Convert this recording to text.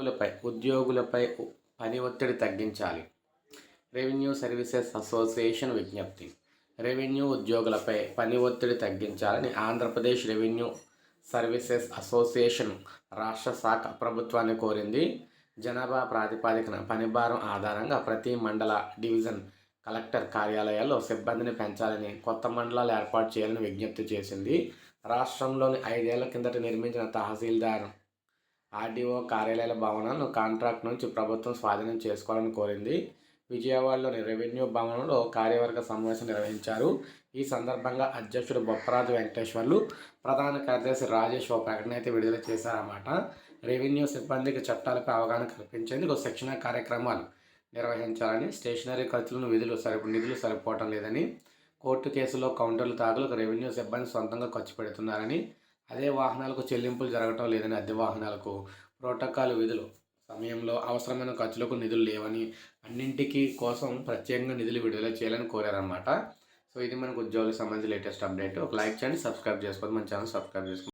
ఉద్యోగులపై ఉద్యోగులపై పని ఒత్తిడి తగ్గించాలి. రెవెన్యూ సర్వీసెస్ అసోసియేషన్ విజ్ఞప్తి. రెవెన్యూ ఉద్యోగులపై పని ఒత్తిడి తగ్గించాలని ఆంధ్రప్రదేశ్ రెవెన్యూ సర్వీసెస్ అసోసియేషన్ రాష్ట్ర శాఖ ప్రభుత్వాన్ని కోరింది. జనాభా ప్రాతిపాదికన పనిభారం ఆధారంగా ప్రతి మండల డివిజన్ కలెక్టర్ కార్యాలయాల్లో సిబ్బందిని పెంచాలని కొత్త మండలాలు ఏర్పాటు చేయాలని విజ్ఞప్తి చేసింది. రాష్ట్రంలోని ఐదేళ్ళ కిందట నిర్మించిన తహసీల్దార్ ఆర్డీఓ కార్యాలయాల భవనాలను కాంట్రాక్ట్ నుంచి ప్రభుత్వం స్వాధీనం చేసుకోవాలని కోరింది. విజయవాడలోని రెవెన్యూ భవనంలో కార్యవర్గ సమావేశం నిర్వహించారు. ఈ సందర్భంగా అధ్యక్షుడు బొప్పరాజు వెంకటేశ్వర్లు ప్రధాన కార్యదర్శి రాజేష్ ఓ ప్రకటన అయితే విడుదల చేశారన్నమాట. రెవెన్యూ సిబ్బందికి చట్టాలపై అవగాహన కల్పించేందుకు శిక్షణ కార్యక్రమాలు నిర్వహించాలని స్టేషనరీ ఖర్చులను విధులు సరిపో నిధులు సరిపోవటం లేదని కోర్టు కేసులో కౌంటర్లు తాగులకు రెవెన్యూ సిబ్బంది సొంతంగా ఖర్చు పెడుతున్నారని అదే వాహనాలకు చెల్లింపులు జరగటం లేదని అద్దె వాహనాలకు ప్రోటోకాల్ విధులు సమయంలో అవసరమైన ఖర్చులకు నిధులు లేవని అన్నింటికీ కోసం ప్రత్యేకంగా నిధులు విడుదల చేయాలని కోరారన్నమాట. సో ఇది మనకు ఉద్యోగులకు సంబంధించి లేటెస్ట్ అప్డేట్. ఒక లైక్ చేయండి సబ్స్క్రైబ్ చేసుకోండి మన ఛానల్ సబ్స్క్రైబ్ చేసుకోండి.